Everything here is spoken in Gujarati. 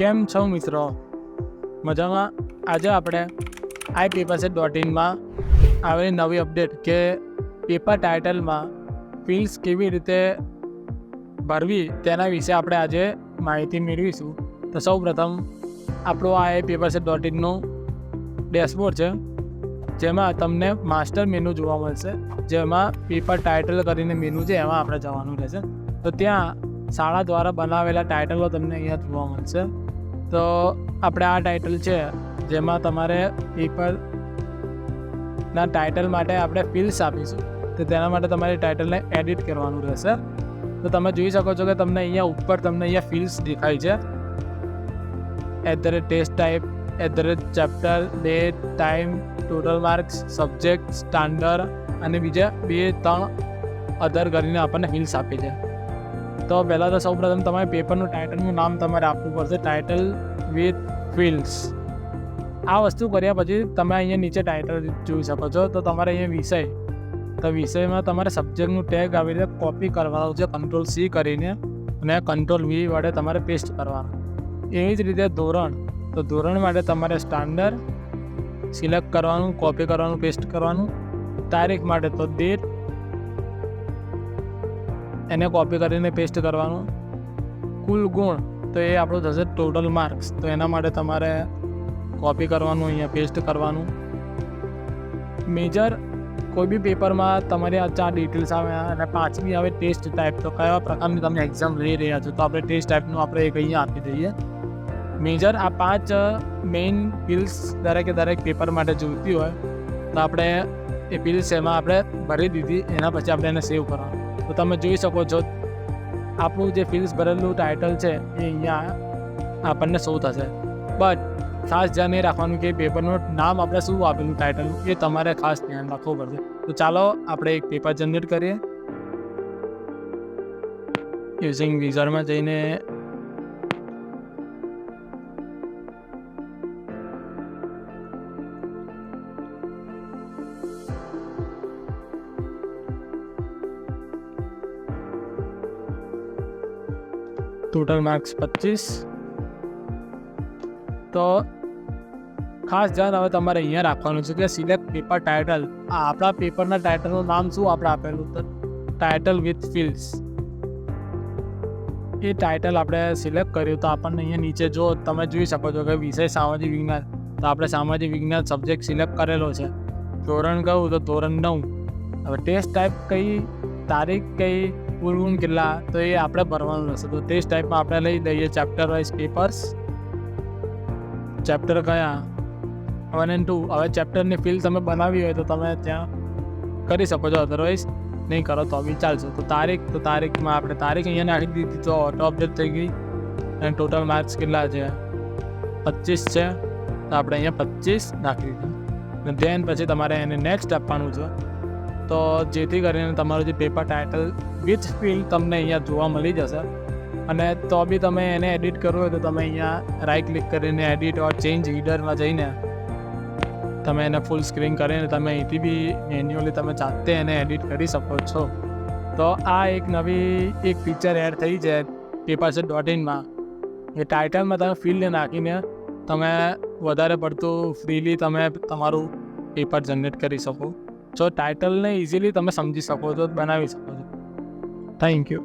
કેમ છો મિત્રો? મજામાં? આજે આપણે આઈ પેપર સેટ ડોટ ઇનમાં આવેલી નવી અપડેટ કે પેપર ટાઇટલમાં ફિલ્ડ્સ કેવી રીતે ભરવી તેના વિશે આપણે આજે માહિતી મેળવીશું. તો સૌ પ્રથમ આપણું આ આઈ પેપર સેટ ડોટ ઇનનું ડેશબોર્ડ છે, જેમાં તમને માસ્ટર મેનુ જોવા મળશે, જેમાં પેપર ટાઇટલ કરીને મેનુ છે, એમાં આપણે જવાનું રહેશે. તો ત્યાં શાળા દ્વારા બનાવેલા ટાઇટલો તમને અહીંયા જોવા મળશે. તો આપણે આ ટાઇટલ છે, જેમાં તમારે પેપરના ટાઇટલ માટે આપણે ફિલ્સ આપીશું. તો તેના માટે તમારે ટાઇટલને એડિટ કરવાનું રહેશે. તો તમે જોઈ શકો છો કે તમને અહીંયા ઉપર તમને અહીંયા ફિલ્સ દેખાય છે. At the rate test type at the rate chapter date time total marks subject standard અને બીજા બે, ત્રણ અધર કરીને આપણને ફિલ્સ આપી છે. તો પહેલાં તો સૌપ્રથમ તમારે પેપરનું ટાઇટલનું નામ તમારે આપવું પડશે. ટાઇટલ વિથ ફિલ્ડ્સ આ વસ્તુ કર્યા પછી તમે અહીંયા નીચે ટાઇટલ જોઈ શકો છો. તો તમારે અહીંયા વિષય. તો વિષયમાં તમારે સબ્જેક્ટનું ટેગ આવી રીતે કોપી કરવાનું છે. કંટ્રોલ સી કરીને અને કંટ્રોલ વી વડે તમારે પેસ્ટ કરવાનું. એવી જ રીતે ધોરણ. તો ધોરણ માટે તમારે સ્ટાન્ડર્ડ સિલેક્ટ કરવાનું કોપી કરવાનું પેસ્ટ કરવાનું. તારીખ માટે તો ડેટ એને કોપી કરીને પેસ્ટ કરવાનું. કુલ ગુણ, તો એ આપણું થશે ટોટલ માર્ક્સ તો એના માટે તમારે કોપી કરવાનું, અહીંયા પેસ્ટ કરવાનું. મેજર કોઈ બી પેપરમાં તમારી આ ચાર ડિટેલ્સ આવે, અને પાંચમી આવે ટેસ્ટ ટાઈપ તો કયા પ્રકારની તમે એક્ઝામ લઈ રહ્યા છો? તો આપણે ટેસ્ટ ટાઈપનું આપણે એક અહીંયા આપી દઈએ. મેજર આ પાંચ મેઇન બિલ્સ દરેકે દરેક પેપર માટે જોઈતી હોય, તો આપણે એ બિલ્સ એમાં આપણે ભરી દીધી, એના પછી આપણે એને સેવ કરવાનું. તો તમે જોઈ શકો છો, આપણું જે ફિલ્સ ભરેલું ટાઇટલ છે, એ અહીંયા આપણને શો થશે. બટ ખાસ ધ્યાન એ રાખવાનું કે પેપરનું નામ આપણે શું આપેલું ટાઇટલ એ તમારે ખાસ ધ્યાન રાખવું પડશે. તો ચાલો, આપણે એક પેપર જનરેટ કરીએ. યુઝિંગ વિઝરમાં જઈને ટોટલ માર્ક્સ પચીસ. તો ખાસ ધ્યાન હવે તમારે અહીંયા રાખવાનું છે કે સિલેક્ટ પેપર ટાઇટલ આ આપણા પેપરના ટાઇટલનું નામ શું આપણે આપેલું? તો ટાઇટલ વિથ ફિલ્ડ્સ એ ટાઇટલ આપણે સિલેક્ટ કર્યું તો આપણને અહીંયા નીચે જો તમે જોઈ શકો છો કે વિષય સામાજિક વિજ્ઞાન. તો આપણે સામાજિક વિજ્ઞાન સબ્જેક્ટ સિલેક્ટ કરેલો છે. ધોરણ કહું તો ધોરણ નવ. હવે ટેસ્ટ ટાઈપ કઈ તારીખ કઈ ગુણ કેટલા, તો એ આપણે ભરવાનું રહેશે. તો જ ટાઈપમાં આપણે લઈ દઈએ ચેપ્ટર વાઇઝ પેપર્સ ચેપ્ટર કયા? વન એન્ડ ટુ હવે ચેપ્ટરની ફિલ તમે બનાવી હોય તો તમે ત્યાં કરી શકો છો. અધરવાઇઝ નહીં કરો તો બી ચાલશે. તો તારીખ, તો તારીખમાં આપણે તારીખ અહીંયા નાખી દીધી તો ઓટો અપડેટ થઈ ગઈ. અને ટોટલ માર્ક્સ કેટલા છે? પચીસ છે. તો આપણે અહીંયા પચીસ નાખી દીધું. અને ધ્યાન પછી તમારે એને નેક્સ્ટ આપવાનું છે. તો જેથી કરીને તમારું જે પેપર ટાઇટલ વિથ ફિલ તમને અહીંયા જોવા મળી જશે. અને તો બી તમે એને એડિટ કરવું હોય તો તમે અહીંયા રાઈટ ક્લિક કરીને એડિટ ઓર ચેન્જ હીડરમાં જઈને તમે એને ફૂલ સ્ક્રીન કરીને તમે અહીંથી બી મેન્યુઅલી તમે જાતે એને એડિટ કરી શકો છો. તો આ એક નવી એક ફીચર એડ થઈ છે પેપર સેટ ડોટ ઇનમાં એ ટાઇટલમાં તમે ફિલ્ડ નાખીને તમે વધારે પડતું ફ્રીલી તમે તમારું પેપર જનરેટ કરી શકો. છો ટાઇટલને ઇઝીલી તમે સમજી શકો છો બનાવી શકો છો. Thank you